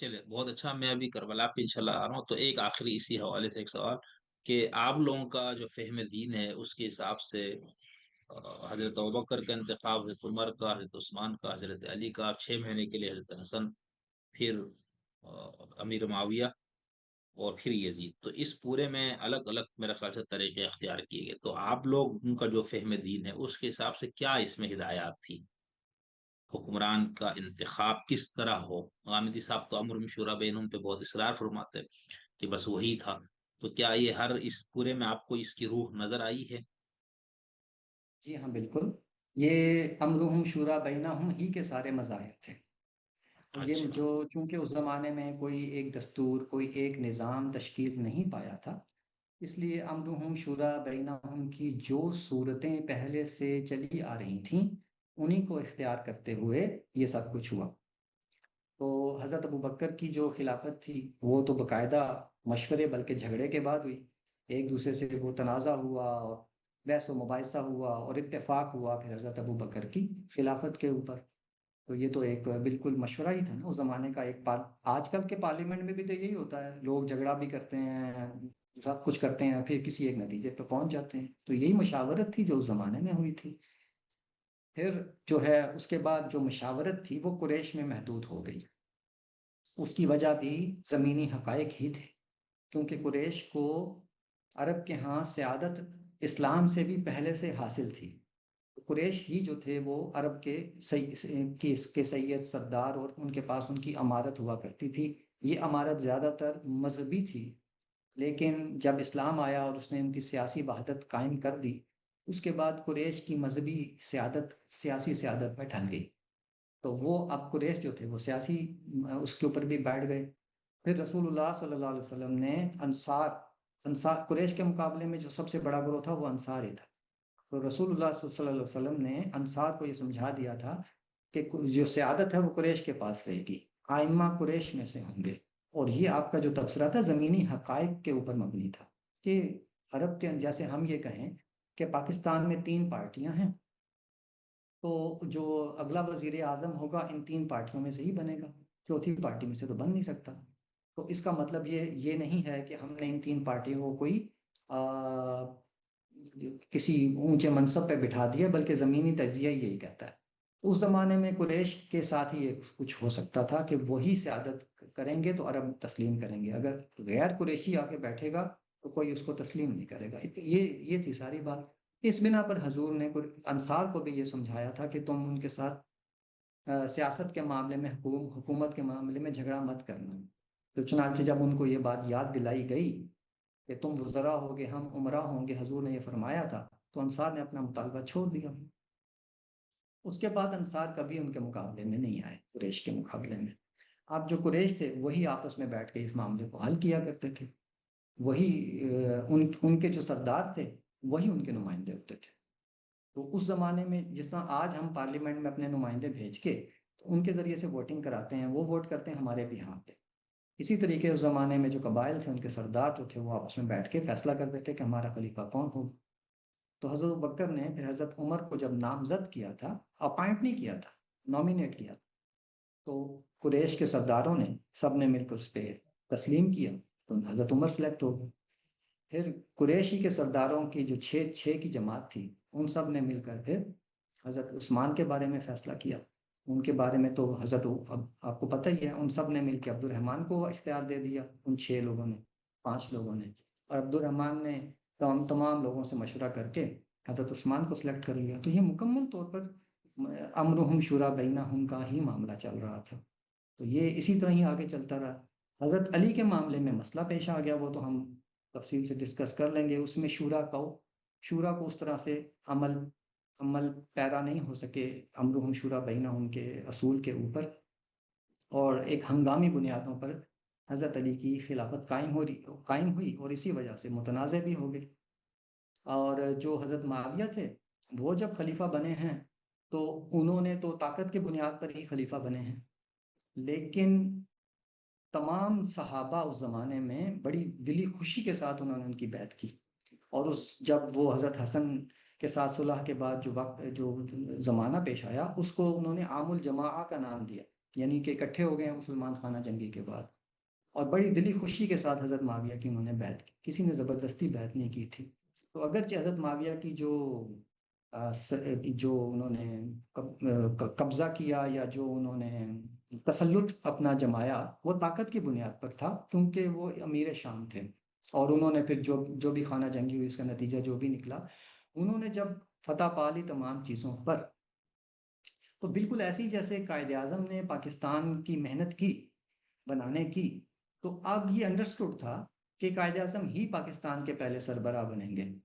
چلے، بہت اچھا میں ابھی کربلا پہ انشاءاللہ آ رہا ہوں۔ تو ایک آخری اسی حوالے سے ایک سوال کہ آپ لوگوں کا جو فہم دین ہے، اس کے حساب سے حضرت ابکر کا انتخاب، حضرت عمر کا، حضرت عثمان کا، حضرت علی کا، چھ مہینے کے لیے حضرت حسن، پھر امیر معاویہ اور پھر یزید۔ تو اس پورے میں الگ الگ میرا خیال سے طریقے اختیار کیے گئے۔ تو آپ لوگ ان کا جو فہم دین ہے، اس کے حساب سے کیا اس میں ہدایات تھی حکمران کا انتخاب کس طرح ہو؟ غامدی صاحب تو امر مشورہ بین پہ بہت اصرار فرماتے کہ بس وہی تھا۔ تو کیا یہ ہر اس پورے میں آپ کو اس کی روح نظر آئی ہے؟ جی ہاں بالکل۔ یہ امرحم شورا بینہ ہم ہی کے سارے مظاہر تھے۔ یہ اچھا۔ جو چونکہ اس زمانے میں کوئی ایک دستور کوئی ایک نظام تشکیل نہیں پایا تھا اس لیے امرحم شورا بینہم کی جو صورتیں پہلے سے چلی آ رہی تھیں انہی کو اختیار کرتے ہوئے یہ سب کچھ ہوا۔ تو حضرت ابو بکر کی جو خلافت تھی، وہ تو باقاعدہ مشورے بلکہ جھگڑے کے بعد ہوئی۔ ایک دوسرے سے وہ تنازع ہوا اور بحث و مباحثہ ہوا اور اتفاق ہوا پھر حضرت ابو بکر کی خلافت کے اوپر۔ تو یہ تو ایک بالکل مشورہ ہی تھا نا اس زمانے کا۔ ایک پار آج کل کے پارلیمنٹ میں بھی تو یہی ہوتا ہے، لوگ جھگڑا بھی کرتے ہیں، سب کچھ کرتے ہیں، پھر کسی ایک نتیجے پہ پہنچ جاتے ہیں۔ تو یہی مشاورت تھی جو اس زمانے میں ہوئی تھی۔ پھر جو ہے اس کے بعد جو مشاورت تھی وہ قریش میں محدود ہو گئی۔ اس کی وجہ بھی زمینی حقائق ہی تھے، کیونکہ قریش کو عرب کے ہاں سیادت اسلام سے بھی پہلے سے حاصل تھی۔ قریش ہی جو تھے وہ عرب کے کے سید سردار اور ان کے پاس ان کی امارت ہوا کرتی تھی۔ یہ امارت زیادہ تر مذہبی تھی، لیکن جب اسلام آیا اور اس نے ان کی سیاسی وحدت قائم کر دی اس کے بعد قریش کی مذہبی سیادت، سیاسی سیادت میں ڈھل گئی۔ تو وہ اب قریش جو تھے، وہ سیاسی، اس کے اوپر بھی بیٹھ گئے۔ پھر رسول اللہ صلی اللہ علیہ وسلم نے انصار انصار، قریش کے مقابلے میں جو سب سے بڑا گروہ تھا، وہ انصار ہی تھا۔ تو رسول اللہ صلی اللہ علیہ وسلم نے انصار کو یہ سمجھا دیا تھا کہ جو سیادت ہے، وہ قریش کے پاس رہے گی۔ آئمہ قریش میں سے ہوں گے۔ اور یہ آپ کا جو تبصرہ تھا، زمینی حقائق کے اوپر مبنی تھا کہ عرب کے جیسے ہم یہ کہیں کہ پاکستان میں تین پارٹیاں ہیں۔ تو جو اگلا وزیر اعظم ہوگا، ان تین پارٹیوں میں سے ہی بنے گا۔ چوتھی پارٹی میں سے تو بن نہیں سکتا۔ تو اس کا مطلب یہ یہ نہیں ہے کہ ہم نے ان تین پارٹیوں کو کوئی کسی اونچے منصب پہ بٹھا دیا، بلکہ زمینی تجزیہ یہی کہتا ہے۔ اس زمانے میں قریش کے ساتھ ہی کچھ ہو سکتا تھا کہ وہی سیادت کریں گے تو عرب تسلیم کریں گے۔ اگر غیر قریشی آ کے بیٹھے گا تو کوئی اس کو تسلیم نہیں کرے گا۔ یہ یہ تھی ساری بات۔ اس بنا پر حضور نے انصار کو بھی یہ سمجھایا تھا کہ تم ان کے ساتھ سیاست کے معاملے میں حکومت کے معاملے میں جھگڑا مت کرنا۔ تو چنانچہ جب ان کو یہ بات یاد دلائی گئی کہ تم وزرا ہوگے، ہم عمرہ ہوں گے، حضور نے یہ فرمایا تھا، تو انصار نے اپنا مطالبہ چھوڑ دیا۔ اس کے بعد انصار کبھی ان کے مقابلے میں نہیں آئے، قریش کے مقابلے میں۔ آپ جو قریش تھے، وہی آپس میں بیٹھ کے اس معاملے کو حل کیا کرتے تھے۔ وہی ان ان کے جو سردار تھے، وہی ان کے نمائندے ہوتے تھے۔ تو اس زمانے میں جس طرح آج ہم پارلیمنٹ میں اپنے نمائندے بھیج کے تو ان کے ذریعے سے ووٹنگ کراتے ہیں، وہ ووٹ کرتے ہیں ہمارے بھی ہاتھ پہ۔ اسی طریقے اس زمانے میں جو قبائل تھے، ان کے سردار جو تھے، وہ آپس میں بیٹھ کے فیصلہ کرتے تھے کہ ہمارا خلیفہ کون ہوگا تو حضرت بکر نے پھر حضرت عمر کو جب نامزد کیا تھا اپائنٹ نہیں کیا تھا، نامینیٹ کیا تھا۔ تو قریش کے سرداروں نے سب نے مل کر اس پہ تسلیم کیا۔ تو حضرت عمر سلیکٹ ہو پھر قریشی کے سرداروں کی جو چھ چھ کی جماعت تھی، ان سب نے مل کر پھر حضرت عثمان کے بارے میں فیصلہ کیا۔ ان کے بارے میں تو حضرت اب آپ کو پتہ ہی ہے، ان سب نے مل کے عبد الرحمن کو اختیار دے دیا۔ ان چھ لوگوں نے، پانچ لوگوں نے۔ اور عبد الرحمن نے تمام تمام لوگوں سے مشورہ کر کے حضرت عثمان کو سلیکٹ کر لیا۔ تو یہ مکمل طور پر امرحم شورا بینہ ہم کا ہی معاملہ چل رہا تھا۔ تو یہ اسی طرح ہی آگے چلتا رہا۔ حضرت علی کے معاملے میں مسئلہ پیش آ گیا وہ تو ہم تفصیل سے ڈسکس کر لیں گے۔ اس میں شورا کو شورا کو اس طرح سے عمل عمل پیرا نہیں ہو سکے۔ امرحم شورا بینہ ان کے اصول کے اوپر اور ایک ہنگامی بنیادوں پر حضرت علی کی خلافت قائم ہو رہی، قائم ہوئی اور اسی وجہ سے متنازع بھی ہو گئی اور جو حضرت معاویہ تھے، وہ جب خلیفہ بنے ہیں تو انہوں نے تو طاقت کے بنیاد پر ہی خلیفہ بنے ہیں۔ لیکن تمام صحابہ اس زمانے میں بڑی دلی خوشی کے ساتھ انہوں نے ان کی بیعت کی۔ اور اس جب وہ حضرت حسن کے ساتھ صلح کے بعد جو وقت، جو زمانہ پیش آیا، اس کو انہوں نے عام الجماع کا نام دیا یعنی کہ اکٹھے ہو گئے ہیں مسلمان خانہ جنگی کے بعد۔ اور بڑی دلی خوشی کے ساتھ حضرت معاویہ کی انہوں نے بیعت کی۔ کسی نے زبردستی بیعت نہیں کی تھی۔ تو اگرچہ حضرت معاویہ کی جو جو انہوں نے قبضہ کیا یا جو انہوں نے تسلط اپنا جمایا، وہ طاقت کی بنیاد پر تھا کیونکہ وہ امیر شام تھے۔ اور انہوں نے پھر جو جو بھی خانہ جنگی ہوئی، اس کا نتیجہ جو بھی نکلا، انہوں نے جب فتح پا لی تمام چیزوں پر، تو بالکل ایسی جیسے قائد اعظم نے پاکستان کی محنت کی، بنانے کی، تو اب یہ انڈرسٹوڈ تھا کہ قائد اعظم ہی پاکستان کے پہلے سربراہ بنیں گے۔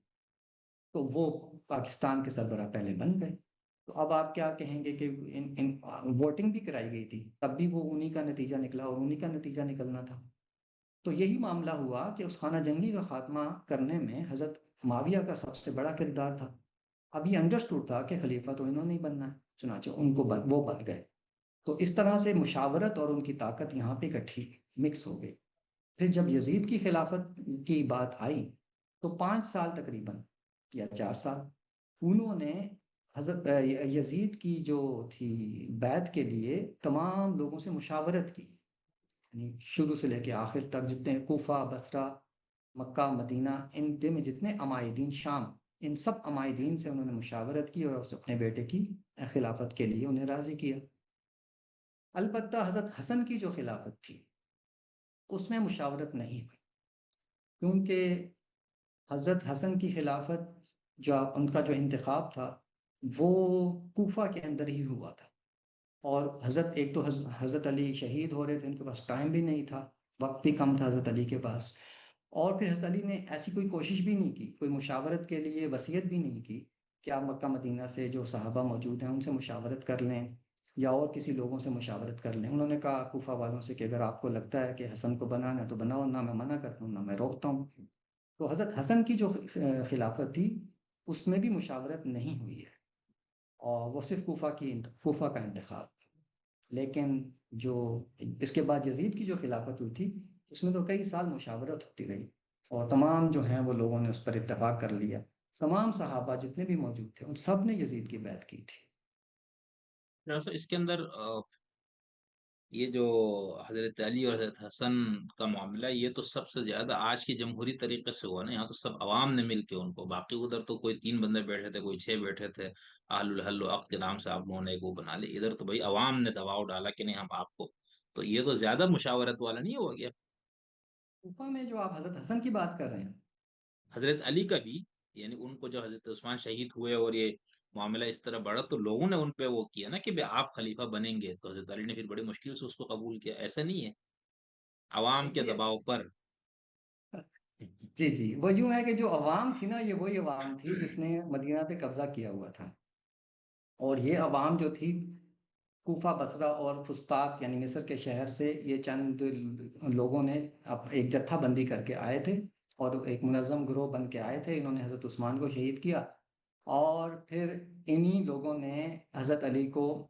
تو وہ پاکستان کے سربراہ پہلے بن گئے۔ تو اب آپ کیا کہیں گے کہ ان ان ووٹنگ بھی کرائی گئی تھی، تب بھی وہ انہی کا نتیجہ نکلا اور انہی کا نتیجہ نکلنا تھا۔ تو یہی معاملہ ہوا کہ اس خانہ جنگی کا خاتمہ کرنے میں حضرت معاویہ کا سب سے بڑا کردار تھا۔ اب یہ انڈرسٹوڈ تھا کہ خلیفہ تو انہوں نے بننا ہے، چنانچہ ان کو بن، وہ بن گئے۔ تو اس طرح سے مشاورت اور ان کی طاقت یہاں پہ اکٹھی مکس ہو گئی۔ پھر جب یزید کی خلافت کی بات آئی تو پانچ سال تقریباً یا چار سال انہوں نے حضرت یزید کی جو تھی بیت کے لیے تمام لوگوں سے مشاورت کی یعنی شروع سے لے کے آخر تک جتنے کوفہ بسرا مکہ، مدینہ، ان میں جتنے عمائدین شام، ان سب عمائدین سے انہوں نے مشاورت کی اور اپنے بیٹے کی خلافت کے لیے انہیں راضی کیا۔ البتہ حضرت حسن کی جو خلافت تھی، اس میں مشاورت نہیں ہوئی۔ کیونکہ حضرت حسن کی خلافت جو ان کا جو انتخاب تھا وہ کوفہ کے اندر ہی ہوا تھا۔ اور حضرت، ایک تو حضرت علی شہید ہو رہے تھے، ان کے پاس ٹائم بھی نہیں تھا، وقت بھی کم تھا حضرت علی کے پاس۔ اور پھر حضرت علی نے ایسی کوئی کوشش بھی نہیں کی، کوئی مشاورت کے لیے وصیت بھی نہیں کی کہ آپ مکہ مدینہ سے جو صحابہ موجود ہیں ان سے مشاورت کر لیں یا اور کسی لوگوں سے مشاورت کر لیں۔ انہوں نے کہا کوفہ والوں سے کہ اگر آپ کو لگتا ہے کہ حسن کو بنانا ہے تو بناؤ، نہ میں منع کرتا ہوں، نہ میں روکتا ہوں۔ تو حضرت حسن کی جو خلافت تھی، اس میں بھی مشاورت نہیں ہوئی ہے۔ اور وہ صرف کوفہ کی کوفہ کا انتخاب لیکن جو اس کے بعد یزید کی جو خلافت ہوئی تھی، اس میں تو کئی سال مشاورت ہوتی رہی اور تمام جو ہیں وہ لوگوں نے اس پر اتفاق کر لیا۔ تمام صحابہ جتنے بھی موجود تھے، ان سب نے یزید کی بیعت کی تھی۔ اس کے اندر یہ جو حضرت علی اور حضرت حسن کا معاملہ یہ تو سب سے زیادہ آج کی جمہوری طریقے سے ہوا نا یہاں تو سب عوام نے مل کے ان کو باقی ادھر تو کوئی تین بندے بیٹھے تھے کوئی چھ بیٹھے تھے آل الحل وقت کے نام سے آپ لوگوں نے وہ بنا لی ادھر تو بھائی عوام نے دباؤ ڈالا کہ نہیں ہم آپ کو تو یہ تو زیادہ مشاورت والا نہیں ہو گیا میں جو آپ حضرت حسن کی بات کر رہے ہیں۔ حضرت علی کا بھی یعنی ان کو جو حضرت عثمان شہید ہوئے اور یہ معاملہ اس طرح بڑھا تو لوگوں نے ان پہ وہ کیا نا کہ آپ خلیفہ بنیں گے تو حضرت علی نے پھر بڑی مشکل سے اس کو قبول کیا ایسا نہیں ہے۔ عوام کے دباؤ پر۔ جی جی وہ یوں ہے کہ جو عوام تھی نا یہ وہی عوام تھی جس نے مدینہ پہ قبضہ کیا ہوا تھا۔ اور یہ عوام جو تھی کوفہ بسرا اور فستاق یعنی مصر کے شہر سے یہ چند لوگوں نے ایک جتھا بندی کر کے آئے تھے اور ایک منظم گروہ بن کے آئے تھے۔ انہوں نے حضرت عثمان کو شہید کیا۔ اور پھر انہی لوگوں نے حضرت علی کو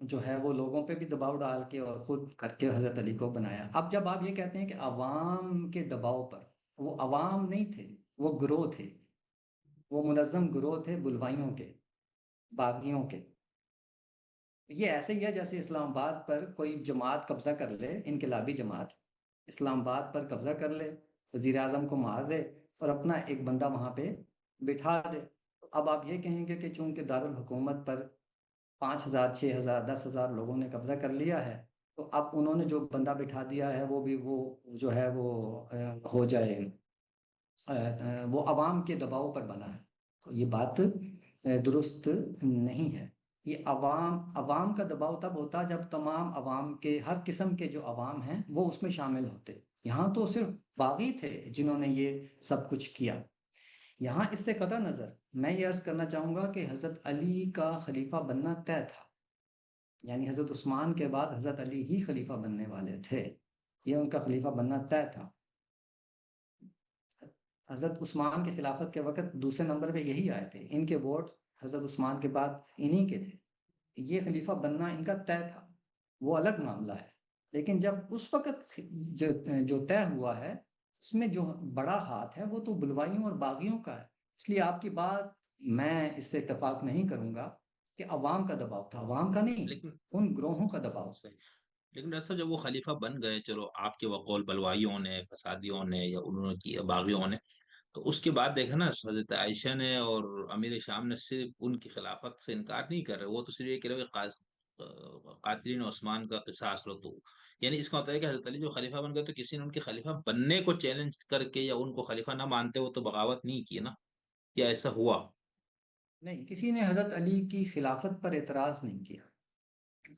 جو ہے وہ لوگوں پہ بھی دباؤ ڈال کے اور خود کر کے حضرت علی کو بنایا۔ اب جب آپ یہ کہتے ہیں کہ عوام کے دباؤ پر، وہ عوام نہیں تھے، وہ گروہ تھے۔ وہ منظم گروہ تھے بلوائیوں کے، باغیوں کے۔ یہ ایسے ہی ہے جیسے اسلام آباد پر کوئی جماعت قبضہ کر لے، انقلابی جماعت۔ اسلام آباد پر قبضہ کر لے وزیر اعظم کو مار دے اور اپنا ایک بندہ وہاں پہ بٹھا دے۔ اب آپ یہ کہیں گے کہ چونکہ دارالحکومت پر پانچ ہزار، چھ ہزار، دس ہزار لوگوں نے قبضہ کر لیا ہے، تو اب انہوں نے جو بندہ بٹھا دیا ہے وہ بھی وہ جو ہے وہ ہو جائے وہ عوام کے دباؤ پر بنا ہے۔ تو یہ بات درست نہیں ہے۔ یہ عوام عوام کا دباؤ تب ہوتا جب تمام عوام کے، ہر قسم کے جو عوام ہیں وہ اس میں شامل ہوتے۔ یہاں تو صرف باغی تھے جنہوں نے یہ سب کچھ کیا۔ یہاں اس سے قطع نظر میں یہ عرض کرنا چاہوں گا کہ حضرت علی کا خلیفہ بننا طے تھا۔ یعنی حضرت عثمان کے بعد حضرت علی ہی خلیفہ بننے والے تھے۔ یہ ان کا خلیفہ بننا طے تھا۔ حضرت عثمان کے خلافت کے وقت دوسرے نمبر پہ یہی آئے تھے۔ ان کے ووٹ حضرت عثمان کے بعد انہی کے تھے۔ یہ خلیفہ بننا ان کا طے تھا۔ وہ الگ معاملہ ہے۔ لیکن جب اس وقت جو طے ہوا ہے، اس میں جو بڑا ہاتھ ہے، وہ تو بلوائیوں اور باغیوں کا ہے۔ اس لیے آپ کی بات میں اس سے اتفاق نہیں کروں گا کہ عوام کا دباؤ تھا۔ عوام کا نہیں لیکن ان گروہوں کا دباؤ۔ لیکن ڈاکٹر صاحب جب وہ خلیفہ بن گئے چلو آپ کے وقول بلوائیوں نے فسادیوں نے یا انہوں نے کی باغیوں نے تو اس کے بعد دیکھا نا حضرت عائشہ نے اور امیر شام نے صرف ان کی خلافت سے انکار نہیں کر رہے وہ تو صرف یہ کہہ رہے کہ قاتلین عثمان کا قصاص لو تو۔ یعنی اس کا مطلب ہے کہ حضرت علی جو خلیفہ بن گئے تو کسی نے ان کے خلیفہ بننے کو چیلنج کر کے یا ان کو خلیفہ نہ مانتے وہ تو بغاوت نہیں کی نا۔ کیا ایسا ہوا؟ نہیں کسی نے حضرت علی کی خلافت پر اعتراض نہیں کیا۔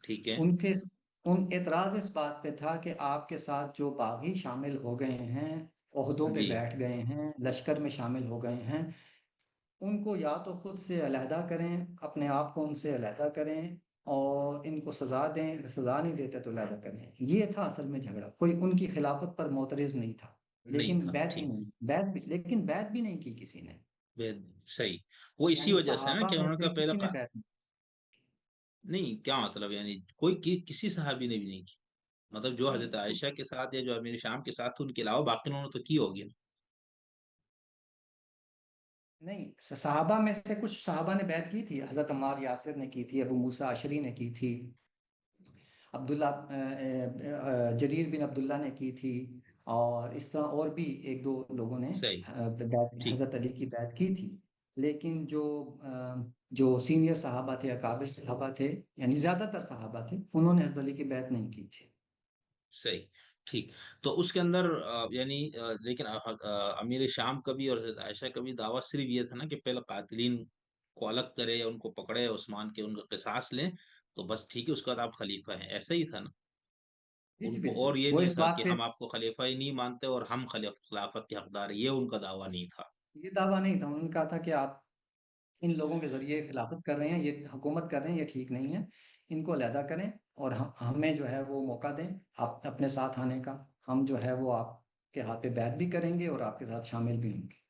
ٹھیک ہے۔ ان کے ان اعتراض اس بات پہ تھا کہ آپ کے ساتھ جو باغی شامل ہو گئے ہیں عہدوں پہ جی۔ بیٹھ گئے ہیں لشکر میں شامل ہو گئے ہیں ان کو یا تو خود سے علیحدہ کریں اپنے آپ کو ان سے علیحدہ کریں اور ان کو سزا دیں سزا نہیں دیتے تو علیحدہ کریں۔ یہ تھا اصل میں جھگڑا کوئی ان کی خلافت پر معترض نہیں تھا۔ لیکن بیت بھی نہیں بیت بھی لیکن بیت بھی نہیں کی کسی نے۔ صحیح۔ وہ اسی یعنی وجہ سے نا کہ انہوں قا- بیت نہیں کیا مطلب؟ یعنی کوئی کسی صحابی نے بھی نہیں کی۔ مطلب جو حضرت عائشہ کے ساتھ یا جو امیر شام کے ساتھ ان کے علاوہ باقی انہوں نے تو کی ہوگی۔ نہیں صحابہ میں سے کچھ صحابہ نے بیعت کی تھی۔ حضرت عمار یاسر نے کی تھی ابو موسیٰ عشری نے کی تھی۔ عبداللہ جریر بن عبداللہ نے کی تھی۔ اور اس طرح اور بھی ایک دو لوگوں نے بیعت حضرت علی کی بیعت کی تھی۔ لیکن جو جو سینئر صحابہ تھے اکابر صحابہ تھے یعنی زیادہ تر صحابہ تھے انہوں نے حضرت علی کی بیعت نہیں کی تھی۔ صحیح۔ ٹھیک۔ تو اس کے اندر یعنی لیکن امیر شام کا بھی اور حضرت عائشہ کا بھی دعویٰ صرف یہ تھا نا کہ پہلے قاتلین کو الگ کرے یا ان کو پکڑے عثمان کے ان کا قصاص لیں تو بس ٹھیک ہے اس کے بعد آپ خلیفہ ہیں۔ ایسا ہی تھا نا۔ اور یہ نہیں تھا کہ ہم آپ کو خلیفہ ہی نہیں مانتے اور ہم خلافت کے حقدار یہ ان کا دعویٰ نہیں تھا۔ یہ دعویٰ نہیں تھا۔ انہوں نے کہا تھا کہ آپ ان لوگوں کے ذریعے خلافت کر رہے ہیں یہ حکومت کر رہے ہیں یہ ٹھیک نہیں ہے۔ ان کو علیحدہ کریں اور ہمیں جو ہے وہ موقع دیں۔ آپ اپنے ساتھ آنے کا۔ ہم جو ہے وہ آپ کے ہاتھ پہ بیعت بھی کریں گے اور آپ کے ساتھ شامل بھی ہوں گے۔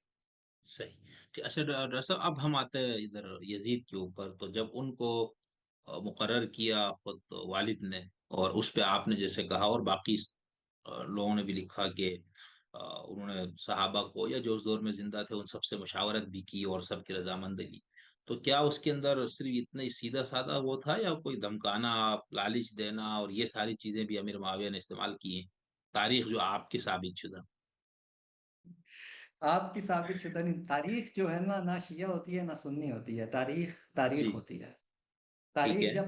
صحیح۔ اچھا ڈاکٹر صاحب اب ہم آتے ہیں ادھر یزید کے اوپر۔ تو جب ان کو مقرر کیا خود والد نے اور اس پہ آپ نے جیسے کہا اور باقی لوگوں نے بھی لکھا کہ انہوں نے صحابہ کو یا جو اس دور میں زندہ تھے ان سب سے مشاورت بھی کی اور سب کی رضامندی لی تو کیا اس کے اندر صرف اتنا ہی سیدھا سادہ وہ تھا یا کوئی دھمکانا لالچ دینا اور یہ ساری چیزیں بھی امیر معاویہ نے استعمال کی ہیں؟ تاریخ جو آپ کی ثابت شدہ۔ آپ کی ثابت شدہ نہیں تاریخ جو ہے نا نہ شیعہ ہوتی ہے نہ سنی ہوتی ہے۔ تاریخ تاریخ جی۔ ہوتی ہے۔ تاریخ جب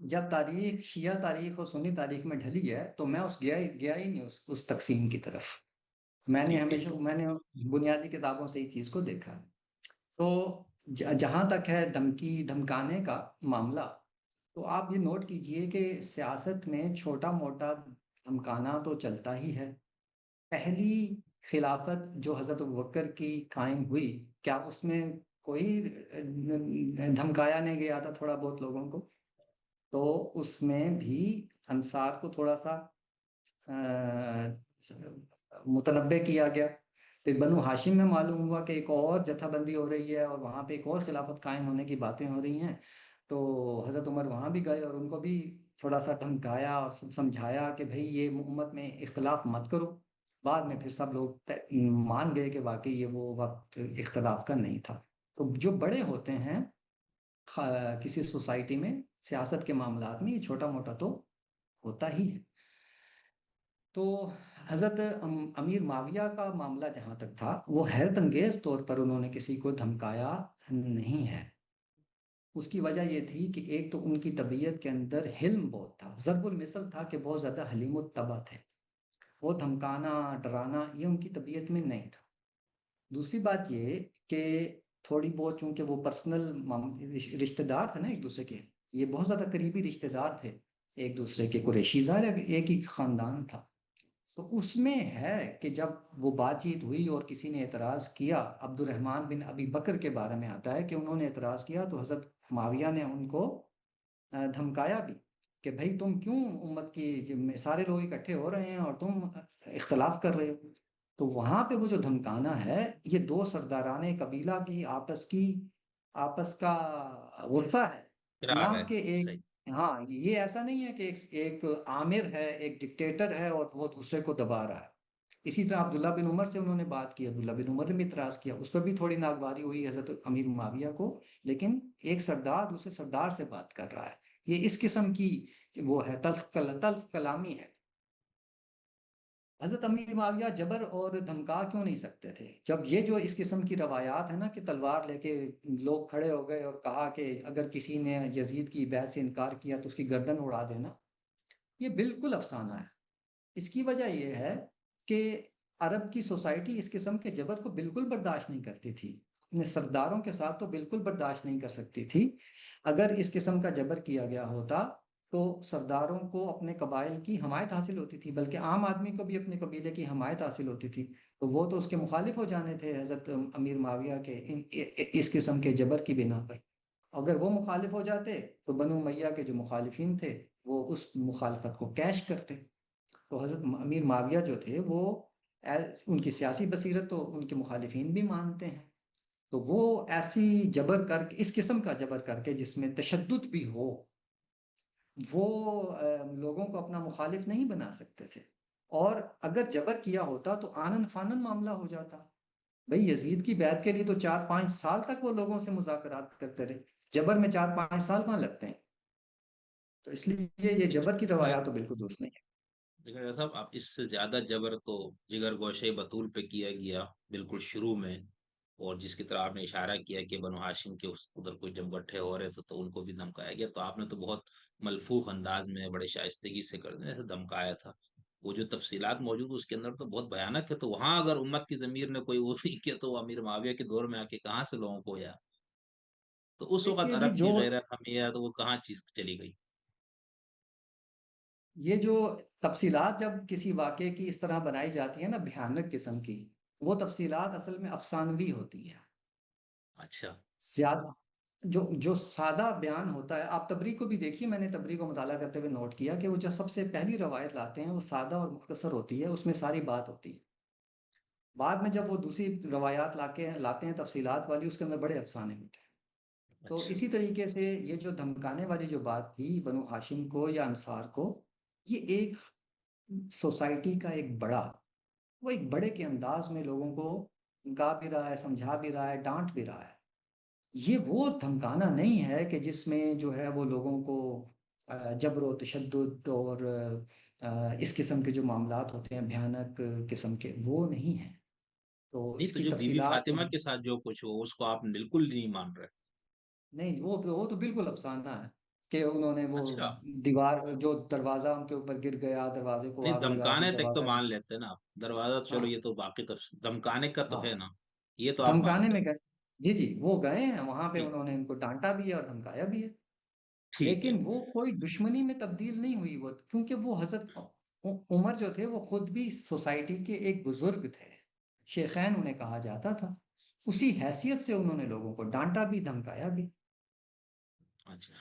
جب تاریخ شیعہ تاریخ اور سنی تاریخ میں ڈھلی ہے تو میں اس گیا گیا ہی نہیں اس اس تقسیم کی طرف۔ میں نے ہمیشہ میں نے بنیادی کتابوں سے اس چیز کو دیکھا۔ تو جہاں تک ہے دھمکی دھمکانے کا معاملہ تو آپ یہ نوٹ کیجیے کہ سیاست میں چھوٹا موٹا دھمکانا تو چلتا ہی ہے۔ پہلی خلافت جو حضرت بکر کی قائم ہوئی کیا اس میں کوئی دھمکایا نہیں گیا تھا تھوڑا بہت لوگوں کو۔ تو اس میں بھی انصار کو تھوڑا سا متنبع کیا گیا۔ پھر بنو ہاشم میں معلوم ہوا کہ ایک اور جتھا بندی ہو رہی ہے اور وہاں پہ ایک اور خلافت قائم ہونے کی باتیں ہو رہی ہیں۔ تو حضرت عمر وہاں بھی گئے اور ان کو بھی تھوڑا سا دھمکایا اور سمجھایا کہ بھئی یہ امت میں اختلاف مت کرو۔ بعد میں پھر سب لوگ مان گئے کہ واقعی یہ وہ وقت اختلاف کا نہیں تھا۔ تو جو بڑے ہوتے ہیں کسی سوسائٹی میں، سیاست کے معاملات میں یہ چھوٹا موٹا تو ہوتا ہی ہے۔ تو حضرت امیر معاویہ کا معاملہ جہاں تک تھا، وہ حیرت انگیز طور پر انہوں نے کسی کو دھمکایا نہیں ہے۔ اس کی وجہ یہ تھی کہ ایک تو ان کی طبیعت کے اندر حلم بہت تھا۔ ضرب المثل تھا کہ بہت زیادہ حلیم و تبا تھے۔ وہ دھمکانا، ڈرانا، یہ ان کی طبیعت میں نہیں تھا۔ دوسری بات یہ کہ تھوڑی بہت چونکہ وہ پرسنل رشتہ دار تھے نا ایک دوسرے کے، یہ بہت زیادہ قریبی رشتہ دار تھے۔ ایک دوسرے کے قریشی ظاہر ایک ہی خاندان تھا۔ تو اس میں ہے کہ جب وہ بات چیت ہوئی اور کسی نے اعتراض کیا عبد الرحمن بن ابی بکر کے بارے میں آتا ہے کہ انہوں نے اعتراض کیا تو حضرت معاویہ نے ان کو دھمکایا بھی کہ بھائی تم کیوں امت کی سارے لوگ اکٹھے ہو رہے ہیں اور تم اختلاف کر رہے ہو؟ تو وہاں پہ وہ جو دھمکانا ہے یہ دو سرداران قبیلہ کی آپس کی آپس کا غرفہ ہے۔ نہ کہ ایک ہاں یہ ایسا نہیں ہے کہ ایک عامر ہے ایک ڈکٹیٹر ہے اور وہ دوسرے کو دبا رہا ہے۔ اسی طرح عبداللہ بن عمر سے انہوں نے بات کی عبداللہ بن عمر نے اعتراض کیا۔ اس پر بھی تھوڑی ناگواری ہوئی حضرت امیر معاویہ کو لیکن ایک سردار دوسرے سردار سے بات کر رہا ہے۔ یہ اس قسم کی وہ ہے تلخ تلخ کلامی ہے۔ حضرت امیر معاویہ جبر اور دھمکا کیوں نہیں سکتے تھے؟ جب یہ جو اس قسم کی روایات ہیں نا کہ تلوار لے کے لوگ کھڑے ہو گئے اور کہا کہ اگر کسی نے یزید کی بیعت سے انکار کیا تو اس کی گردن اڑا دینا، یہ بالکل افسانہ ہے۔ اس کی وجہ یہ ہے کہ عرب کی سوسائٹی اس قسم کے جبر کو بالکل برداشت نہیں کرتی تھی۔ اپنے سرداروں کے ساتھ تو بالکل برداشت نہیں کر سکتی تھی۔ اگر اس قسم کا جبر کیا گیا ہوتا تو سرداروں کو اپنے قبائل کی حمایت حاصل ہوتی تھی، بلکہ عام آدمی کو بھی اپنے قبیلے کی حمایت حاصل ہوتی تھی۔ تو وہ تو اس کے مخالف ہو جانے تھے حضرت امیر معاویہ کے اس قسم کے جبر کی بنا پر۔ اگر وہ مخالف ہو جاتے تو بنو میاں کے جو مخالفین تھے وہ اس مخالفت کو کیش کرتے۔ تو حضرت امیر معاویہ جو تھے وہ ان کی سیاسی بصیرت تو ان کے مخالفین بھی مانتے ہیں۔ تو وہ ایسی جبر کر کے اس قسم کا جبر کر کے جس میں تشدد بھی ہو وہ لوگوں کو اپنا مخالف نہیں بنا سکتے تھے۔ اور اگر جبر کیا ہوتا تو آنن فانن معاملہ ہو جاتا۔ بھئی، یزید کی بیعت کے لیے تو چار پانچ سال تک وہ لوگوں سے مذاکرات کرتے رہے۔ جبر میں چار پانچ سال کہاں لگتے ہیں؟ تو اس لیے یہ جبر کی روایات تو بالکل درست نہیں ہے صاحب اب اس سے زیادہ جبر تو جگر گوشے بطول پہ کیا گیا بالکل شروع میں۔ اور جس کی طرح آپ نے اشارہ کیا کہ بنو ہاشم کے ادھر کوئی جب گٹھے ہو رہے تھے تو ان کو بھی دھمکایا گیا تو آپ نے تو بہت ملفوف انداز میں بڑے شائستگی سے کر ایسے دھمکایا تھا۔ وہ جو تفصیلات موجود اس کے اندر تو بہت بھیانک ہے۔ تو وہاں اگر امت کی ضمیر نے کوئی وہ نہیں کیا تو وہ امیر معاویہ کے دور میں آ کے کہاں سے لوگوں کو یا تو اس وقت جی عرب جو کی غیرت ہمیں تو وہ کہاں چیز چلی گئی؟ یہ جو تفصیلات جب کسی واقعے کی اس طرح بنائی جاتی ہیں نا بھیانک قسم کی وہ تفصیلات اصل میں افسانوی ہوتی ہیں۔ اچھا۔ زیادہ جو جو سادہ بیان ہوتا ہے آپ تبری کو بھی دیکھیے میں نے تبری کو مطالعہ کرتے ہوئے نوٹ کیا کہ وہ جو سب سے پہلی روایت لاتے ہیں وہ سادہ اور مختصر ہوتی ہے اس میں ساری بات ہوتی ہے۔ بعد میں جب وہ دوسری روایات لا کے لاتے ہیں تفصیلات والی اس کے اندر بڑے افسانے ہوتے ہیں۔ تو اچھا۔ اسی طریقے سے یہ جو دھمکانے والی جو بات تھی بنو ہاشم کو یا انصار کو یہ ایک سوسائٹی کا ایک بڑا وہ ایک بڑے کے انداز میں لوگوں کو گا بھی رہا ہے سمجھا بھی رہا ہے ڈانٹ بھی رہا ہے۔ یہ وہ دھمکانا نہیں ہے کہ جس میں جو ہے وہ لوگوں کو جبر و تشدد اور اس قسم کے جو معاملات ہوتے ہیں بھیانک قسم کے وہ نہیں ہیں تو اس کی تفصیلات فاطمہ کے ساتھ جو کچھ ہو اس کو آپ بالکل نہیں مان رہے۔ نہیں وہ تو بالکل افسانہ ہے۔ کہ انہوں نے وہ اچھا۔ دیوار جو دروازہ ان کے اوپر گر گیا دروازے کو نہیں دھمکانے تک تو مان لیتے نا دروازہ ہاں چلو یہ تو باقی تفصیل دھمکانے کا تو ہاں۔ ہے نا۔ یہ تو مانتے میں گئے جی جی وہ گئے ہیں وہاں پہ ٹھیک انہوں نے ان کو ڈانٹا بھی ہے اور دھمکایا بھی ہے۔ لیکن وہ کوئی دشمنی میں تبدیل نہیں ہوئی وہ کیونکہ وہ حضرت عمر جو تھے وہ خود بھی سوسائٹی کے ایک بزرگ تھے۔ شیخین انہیں کہا جاتا تھا۔ اسی حیثیت سے انہوں نے لوگوں کو ڈانٹا بھی دھمکایا بھی۔ اچھا۔